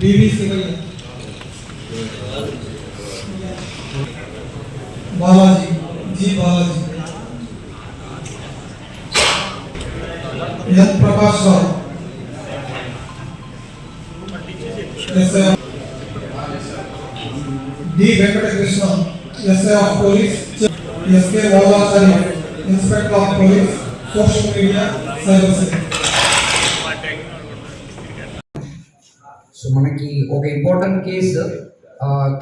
DV civil Balaji, G Balaji. यद Prakash Rao. D Venkat Krishna SA of police SK Valachari inspector of police social media services so మనకి ఒక important case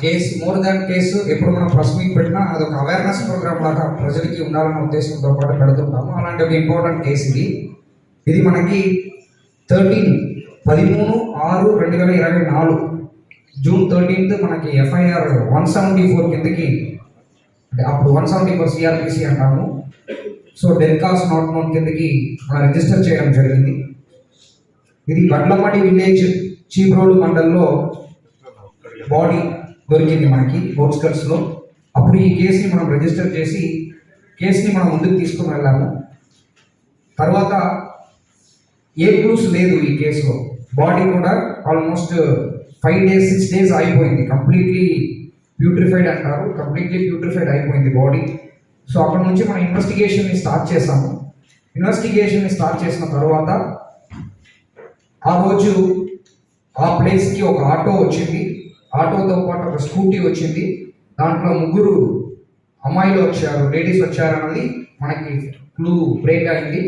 case more than case ఎప్పుడు మనం press meet పెట్టినా అదొక awareness programme లాగా ప్రజలకి ఉండాలన్న ఉద్దేశంతో పాటు పెడుతుంటాము. అలాంటి ఒక ఇంపార్టెంట్ కేసు ఇది. ఇది మనకి థర్టీన్ పదిమూడు ఆరు రెండు వేల ఇరవై నాలుగు జూన్ థర్టీన్త్ మనకి ఎఫ్ఐఆర్ వన్ సెవెంటీ ఫోర్ కిందకి అంటే అప్పుడు వన్ సెవెంటీ ఫోర్ సిఆర్పిసి అంటాము. సో డెల్కాస్ నాట్ నోన్ కిందకి మనం రిజిస్టర్ చేయడం జరిగింది. ఇది బండ్లమడి విలేజ్ చీప్ మండల్లో బాడీ దొరికింది మనకి లో అప్పుడు ఈ కేసుని మనం రిజిస్టర్ చేసి కేసుని మనం ముందుకు తీసుకుని వెళ్ళాము. తర్వాత ఏ ప్రూఫ్స్ లేదు ఈ కేసులో. బాడీ కూడా almost five days six days అయిపోయింది కంప్లీట్లీ ప్యూట్రిఫైడ్ అంటారు. కంప్లీట్లీ ప్యూట్రిఫైడ్ అయిపోయింది బాడీ. సో అక్కడ నుంచి మనం ఇన్వెస్టిగేషన్ని స్టార్ట్ చేసాము ఇన్వెస్టిగేషన్ని స్టార్ట్ చేసిన తర్వాత ఆ రోజు ఆ ప్లేస్కి ఒక ఆటో వచ్చింది. ఆటోతో పాటు ఒక స్కూటీ వచ్చింది. దాంట్లో ముగ్గురు అమ్మాయిలు వచ్చారు లేడీస్ వచ్చారన్నది మనకి క్లూ బ్రేక్ అయింది.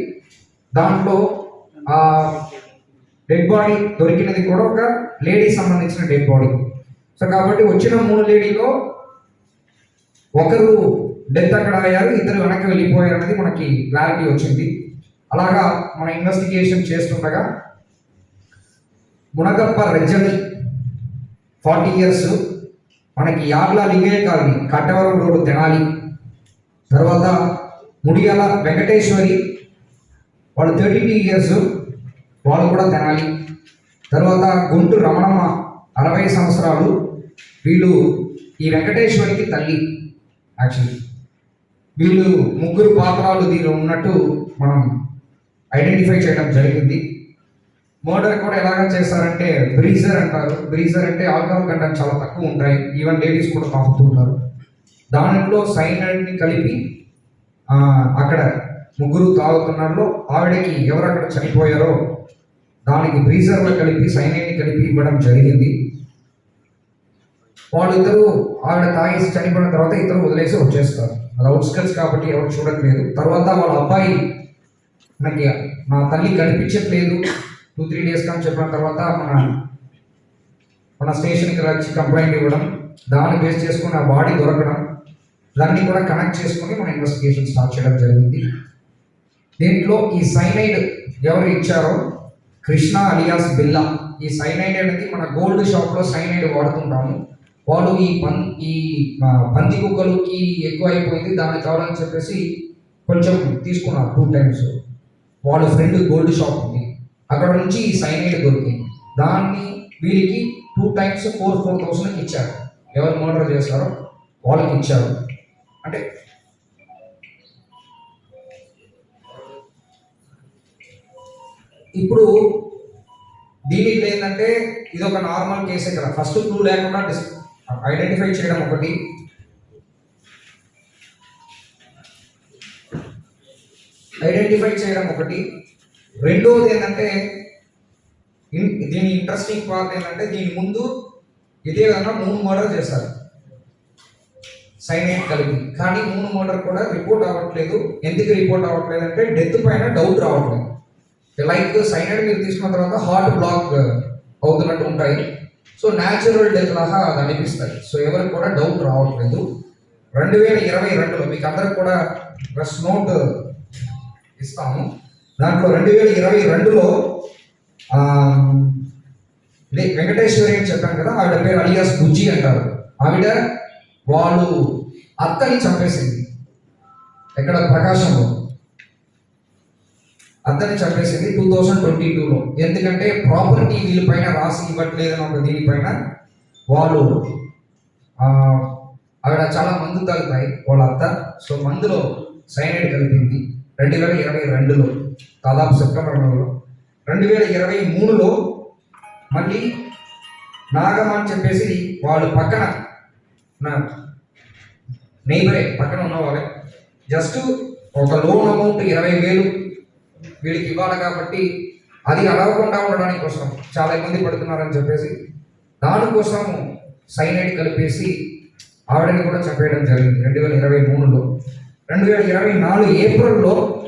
దాంట్లో ఆ డెడ్ బాడీ దొరికినది కూడా ఒక లేడీ సంబంధించిన డెడ్ బాడీ సో కాబట్టి వచ్చిన మూడు లేడీలో ఒకరు డెత్ అక్కడ అయ్యారు ఇద్దరు వెనక్కి వెళ్ళిపోయారు అనేది మనకి క్లారిటీ వచ్చింది. అలాగా మన ఇన్వెస్టిగేషన్ చేస్తుండగా మునగప్ప రజ్జని ఫార్టీ ఇయర్స్ మనకి యార్ల లింగయ్య కాలనీ కట్టవరం రోడ్డు తెనాలి. తర్వాత ముడియాల వెంకటేశ్వరి వాళ్ళు థర్టీ టూ ఇయర్స్ వాళ్ళు కూడా తినాలి. తర్వాత గుంటు రమణమ్మ అరవై సంవత్సరాలు వీళ్ళు ఈ వెంకటేశ్వరికి తల్లి యాక్చువల్లీ వీళ్ళు ముగ్గురు పాత్రలు దీనిలో ఉన్నట్టు మనం ఐడెంటిఫై చేయడం జరిగింది. మర్డర్ కూడా ఎలాగ చేస్తారంటే బ్రీజర్ అంటారు. బ్రీజర్ అంటే ఆల్కహాల్ కంటెంట్ చాలా తక్కువ ఉంటాయి. ఈవెన్ లేడీస్ కూడా తాగుతుంటారు దాంట్లో సైనడ్ని కలిపి అక్కడ ముగ్గురు తాగుతున్నారో. ఆవిడకి ఎవరు అక్కడ చనిపోయారో దానికి బ్రీజర్లో కలిపి సైనైడ్ని కలిపి ఇవ్వడం జరిగింది. వాళ్ళిద్దరూ ఆవిడ తాగేసి చనిపోయిన తర్వాత ఇద్దరు వదిలేసి వచ్చేస్తారు. అది అవుట్స్కట్స్ కాబట్టి ఎవరు చూడట్లేదు. తర్వాత వాళ్ళ అబ్బాయి నాకు నా తల్లి కనిపించట్లేదు. టూ త్రీ డేస్ కానీ చెప్పిన తర్వాత మన మన స్టేషన్కి వచ్చి కంప్లైంట్ ఇవ్వడం దాన్ని బేస్ చేసుకుని ఆ బాడీ దొరకడం దాన్ని కూడా కనెక్ట్ చేసుకుని మన ఇన్వెస్టిగేషన్ స్టార్ట్ చేయడం జరిగింది. దీంట్లో ఈ సైనైడ్ ఎవరు ఇచ్చారో? కృష్ణ అలియాస్ బిల్లా. ఈ సైనైడ్ అనేది మన గోల్డ్ షాప్లో సైనైడ్ వాడుతుంటాము. వాళ్ళు ఈ పన్ ఈ పంది కుక్కలకి ఎక్కువ అయిపోయింది దాన్ని కావాలని చెప్పేసి కొంచెం తీసుకున్నారు టూ టైమ్స్ వాళ్ళ ఫ్రెండ్ గోల్డ్ షాప్ ఉంది. అక్కడ నుంచి ఈ సైనైడ్ దొరికింది. దాన్ని వీరికి టూ టైమ్స్ ఫోర్ ఫోర్ థౌసండ్కి ఇచ్చారు. ఎవరు మర్డర్ చేస్తారో వాళ్ళకి ఇచ్చారు. అంటే ఇప్పుడు దీనికి ఏంటంటే ఇది ఒక నార్మల్ కేసే కదా. ఫస్ట్ క్లూ లేకుండా ఐడెంటిఫై చేయడం ఒకటి. ఐడెంటిఫై చేయడం ఒకటి. రెండవది ఏంటంటే దీని ఇంట్రెస్టింగ్ పార్ట్ ఏంటంటే దీని ముందు ఇదే విధంగా మూడు మర్డర్ చేశారు. సైనైడ్ కలిపి. కానీ మూడు మర్డర్ కూడా రిపోర్ట్ అవ్వట్లేదు. ఎందుకు రిపోర్ట్ అవ్వట్లేదు అంటే డెత్ పైన డౌట్ రావట్లేదు. లైక్ సైనైడ్ మీరు తీసుకున్న తర్వాత హార్ట్ బ్లాక్ అవుతున్నట్టు ఉంటాయి. సో న్యాచురల్ డెత్ లాగా అది అనిపిస్తాయి. సో ఎవరికి కూడా డౌట్ రావట్లేదు. రెండు వేల ఇరవై రెండులో మీకు అందరికి కూడా ప్రెస్ నోట్ ఇస్తాము దాంట్లో రెండు వేల ఇరవై రెండులో ఇదే వెంకటేశ్వరి అని చెప్పాను కదా ఆవిడ పేరు అలియాస్ బుజ్జి అంటారు. ఆవిడ వాళ్ళు అత్తని చంపేసింది. ఎక్కడ? ప్రకాశంలో. అత్తని చంపేసింది టూ థౌజండ్ ట్వంటీ టూలో. ఎందుకంటే ప్రాపర్టీ వీళ్ళపైన రాసి ఇవ్వట్లేదని ఒక దీనిపైన వాళ్ళు ఆవిడ చాలా మందు తగ్గుతాయి వాళ్ళ అత్త. సో మందులో సైనైడ్ కలిపింది. రెండు వేల ఇరవై రెండులో దాదాపు సెప్టెంబర్ నెలలో రెండు వేల ఇరవై మూడులో మళ్ళీ నాగమ్మ అని చెప్పేసి వాళ్ళు పక్కన నా నైబరే పక్కన ఉన్నవాళ్ళే జస్ట్ ఒక లోన్ అమౌంట్ ఇరవై వేలు వీళ్ళకి ఇవ్వాలి కాబట్టి అది అడగకుండా ఉండడానికి కోసం చాలా ఇబ్బంది పడుతున్నారని చెప్పేసి దానికోసం సైనైడ్ కలిపేసి ఆవిడని కూడా చంపేయడం జరిగింది. రెండు వేల ఇరవై మూడులో. రెండు వేల ఇరవై నాలుగు ఏప్రిల్లో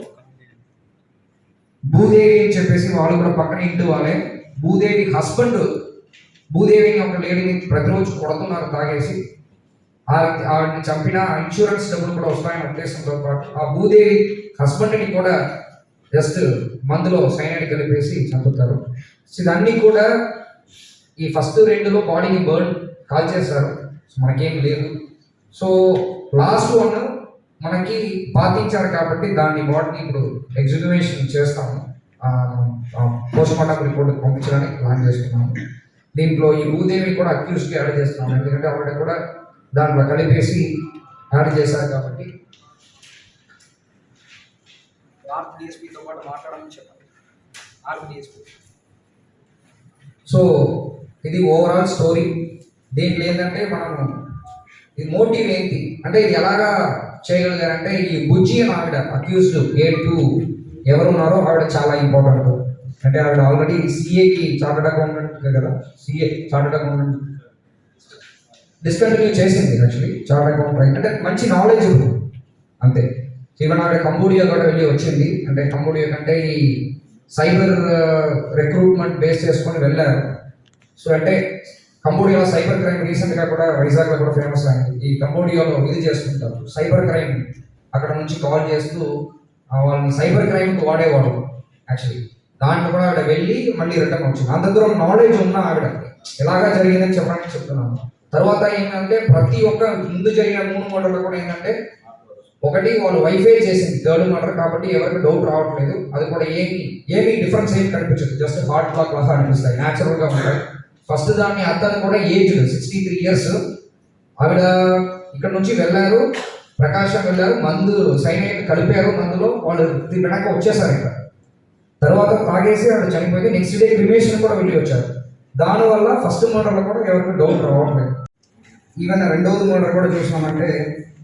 భూదేవి అని చెప్పేసి వాళ్ళు కూడా పక్కన ఇంటి వాళ్ళే. భూదేవి హస్బెండ్ భూదేవిని ఒక లేడీని ప్రతిరోజు కొడుతున్నారు తాగేసి. ఆ- ఆవిడని చంపిన ఇన్సూరెన్స్ డబ్బులు కూడా వస్తాయని ఉద్దేశంతో పాటు ఆ భూదేవి హస్బెండ్ని కూడా జస్ట్ మందులో సైనైడ్ కలిపేసి చంపుతారు. సో ఇదన్నీ కూడా ఈ ఫస్ట్ రెండులో బాడీని బర్న్ కాల్ చేశారు మనకేం లేదు. సో లాస్ట్ వన్ మనకి పాటించారు కాబట్టి దాన్ని బాడీని ఇప్పుడు ఎగ్జిక్యూషన్ చేస్తాము. పోస్ట్ మార్టం రిపోర్ట్ పంపించడానికి ప్లాన్ చేస్తున్నాము. దీంట్లో ఈ భూదేవి కూడా అక్యూస్కి యాడ్ చేస్తున్నాము. ఎందుకంటే ఆవిడ కూడా దాంట్లో కలిపేసి యాడ్ చేశారు కాబట్టి. పాటు మాట్లాడమని చెప్పండి. సో ఇది ఓవరాల్ స్టోరీ దీంట్లో ఏంటంటే మనం ఈ మోటివ్ ఏంటి? అంటే ఇది ఎలాగా చేయగలిగారంటే ఈ బుజ్జి అని ఆవిడ అక్యూజ్డ్ ఏ టూ ఎవరు ఉన్నారో ఆవిడ చాలా ఇంపార్టెంట్ అంటే ఆవిడ ఆల్రెడీ సిఏకి చార్టర్డ్ అకౌంటెంట్ కదా? సిఏ చార్టర్డ్ అకౌంటెంట్ డిస్కంటిన్యూ చేసింది యాక్చువల్లీ చార్టర్డ్ అకౌంటెంట్ అంటే మంచి నాలెడ్జ్ ఉంది. అంతే. ఈవెన్ ఆవిడ కంబోడియా కూడా వెళ్ళి వచ్చింది. అంటే కంబోడియా కంటే ఈ సైబర్ రిక్రూట్మెంట్ బేస్ చేసుకొని వెళ్ళారు. సో అంటే కంబోడియాలో సైబర్ క్రైమ్ రీసెంట్గా కూడా వైజాగ్లో కూడా ఫేమస్ అయింది. ఈ కంబోడియాలో ఇది చేస్తుంటారు. Cyber crime. అక్కడ నుంచి కాల్ చేస్తూ వాళ్ళని సైబర్ క్రైమ్కి వాడేవాడు యాక్చువల్లీ. దాంట్లో కూడా ఆవిడ వెళ్ళి మళ్ళీ రిటర్న్ వచ్చింది. అంత దూరం నాలెడ్జ్ ఉన్న ఆవిడ. ఎలాగా జరిగిందని చెప్పడానికి చెప్తున్నాను. తర్వాత ఏంటంటే ప్రతి ఒక్క ముందు జరిగిన మూడు మోడల్లో కూడా ఏంటంటే ఒకటి వాళ్ళు వైఫై చేసింది. థర్డ్ మోడల్ కాబట్టి ఎవరికి డౌట్ రావట్లేదు. అది కూడా ఏమి ఏమి డిఫరెన్స్ ఏమి కనిపించదు. జస్ట్ హార్ట్ క్లాక్ లాగా అనిపిస్తాయి. న్యాచురల్గా ఉంటాయి. ఫస్ట్ దాన్ని అతను కూడా ఏజ్ సిక్స్టీ త్రీ ఇయర్స్ ఆవిడ ఇక్కడ నుంచి వెళ్ళారు ప్రకాశం వెళ్ళారు మందు సైనైడ్ కలిపారు మందులో. వాళ్ళు వెనక వచ్చేసారు ఇక్కడ. తర్వాత తాగేసి ఆవిడ చనిపోయింది. నెక్స్ట్ డే క్రిమేషన్ కూడా వెళ్ళి వచ్చారు. దానివల్ల ఫస్ట్ మోడర్లో కూడా ఎవరికి డౌట్ రావట్లేదు ఈవెన్ రెండవది మోడర్ కూడా చూసినామంటే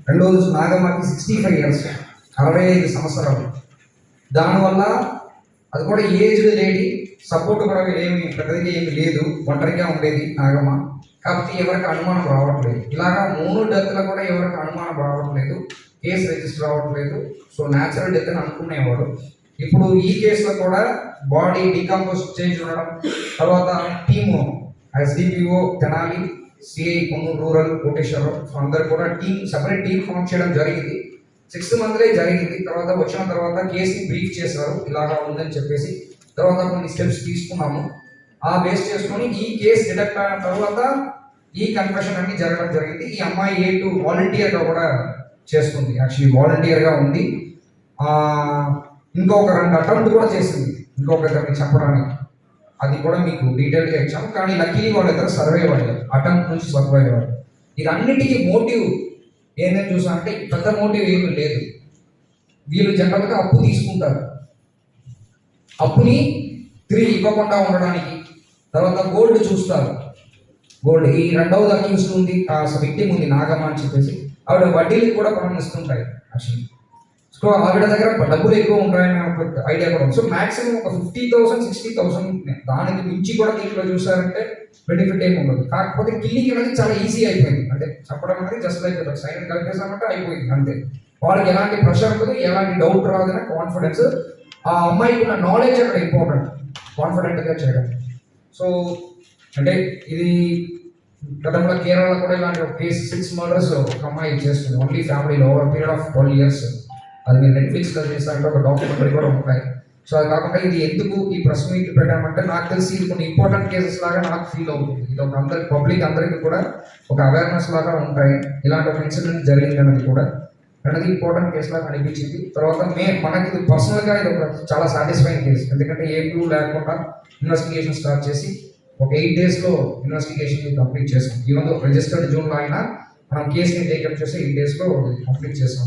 రెండవది నాగమ్మకి సిక్స్టీ ఫైవ్ ఇయర్స్ అరవై ఐదు సంవత్సరాలు. దానివల్ల అది కూడా ఏజ్డ్ లేడీ సపోర్ట్ కూడా ఏమి పెద్దదిగా ఏమి లేదు. ఒంటరిగా ఉండేది నాగమ్మ. కాబట్టి ఎవరికి అనుమానం రావట్లేదు. ఇలాగా మూడు డెత్లు కూడా ఎవరికి అనుమానం రావట్లేదు. కేసు రిజిస్టర్ అవ్వట్లేదు సో న్యాచురల్ డెత్ అని అనుకునేవాడు. ఇప్పుడు ఈ కేసులో కూడా బాడీ డీకంపోజ్ చేంజ్ ఉండడం తర్వాత team SDPO Tenali CI Konnuru rural Koteswaram so అందరు కూడా టీం సపరేట్ టీం ఫామ్ చేయడం జరిగింది. సిక్స్త్ మంత్లే జరిగింది. తర్వాత వచ్చిన తర్వాత కేసు బ్రీఫ్ చేశారు. ఇలాగా ఉందని చెప్పేసి తర్వాత కొన్ని స్టెప్స్ తీసుకున్నాము. ఆ బేస్ చేసుకొని ఈ కేసు డిటెక్ట్ అయిన తర్వాత ఈ కన్ఫెషన్ అన్ని జరగడం జరిగింది. ఈ అమ్మాయి ఏ టు వాలంటీర్గా కూడా చేస్తుంది. యాక్చువల్లీ వాలంటీర్గా ఉంది. ఇంకొక రెండు అటెంప్ట్ కూడా చేసింది. ఇంకొకరిని చెప్పడానికి అది కూడా మీకు డీటెయిల్గా ఇచ్చాము. కానీ లక్కీ వాళ్ళిద్దరు సర్వైవ్ అయ్యారు అటెంప్ట్ నుంచి సర్వైవ్ అయ్యారు ఇదన్నిటికీ మోటివ్ ఏంటని చూసా అంటే పెద్ద మోటివ్ ఏమీ లేదు. వీళ్ళు జనరల్గా అప్పు తీసుకుంటారు. అప్పుని తిరిగి ఇవ్వకుండా ఉండడానికి. తర్వాత గోల్డ్ చూస్తారు. గోల్డ్ ఈ రెండవది అక్యూస్ ఉంది ఆ విక్టిమ్ ఉంది నాగమ్మ అని చెప్పేసి ఆవిడ వడ్డీలకు కూడా ఇస్తుంటాయి యాక్చువల్లీ సో ఆవిడ దగ్గర డబ్బులు ఎక్కువ ఉంటాయని ఐడియా కూడా ఉంది. సో మాక్సిమం ఒక ఫిఫ్టీ థౌసండ్ సిక్స్టీ థౌసండ్ దానికి మించి కూడా దీంట్లో చూసారంటే బెనిఫిట్ ఏమి ఉండదు. కాకపోతే కిల్లింగ్ అనేది చాలా ఈజీ అయిపోయింది. అంటే చెప్పడం అనేది జస్ట్ అయిపోతుంది సైన్ కలిపేసామంటే అయిపోయింది అంతే. వాళ్ళకి ఎలాంటి ప్రెషర్ ఉండదు ఎలాంటి డౌట్ రాదనే కాన్ఫిడెన్స్ ఆ అమ్మాయికి ఉన్న నాలెడ్జ్ అక్కడ ఇంపార్టెంట్ కాన్ఫిడెంట్గా చేయడం. సో అంటే ఇది గతంలో కేరళలో కూడా ఇలాంటి ఒక కేసు సిక్స్ మర్డర్స్ ఒక అమ్మాయి చేస్తుంది. ఓన్లీ ఫ్యామిలీలో over period of twelve years అది మీరు నెట్ఫ్లిక్స్లో చేసినట్టు ఒక డాక్యుమెంటరీ కూడా ఉంటాయి. సో అది కాకుండా ఇది ఎందుకు ఈ ప్రెస్ మీట్ పెట్టామంటే నాకు తెలిసి ఇది కొన్ని ఇంపార్టెంట్ కేసెస్ లాగా నాకు ఫీల్ అవుతుంది. ఇది ఒక అందరి పబ్లిక్ అందరికీ కూడా ఒక అవేర్నెస్ లాగా ఉంటాయి. ఇలాంటి ఒక ఇన్సిడెంట్ జరిగింది అనేది కూడా అనేది ఇంపార్టెంట్ కేసు లాగా అనిపించింది తర్వాత మే మనకి ఇది పర్సనల్గా ఇది ఒక చాలా సాటిస్ఫైయింగ్ కేసు ఎందుకంటే ఏ క్లూ లేకుండా ఇన్వెస్టిగేషన్ స్టార్ట్ చేసి ఒక ఎయిట్ డేస్లో ఇన్వెస్టిగేషన్ కంప్లీట్ చేసాం. ఈవెన్ రిజిస్టర్డ్ జూన్లో అయినా మనం కేసుని టేకప్ చేసి ఎయిట్ డేస్లో కంప్లీట్ చేసాం.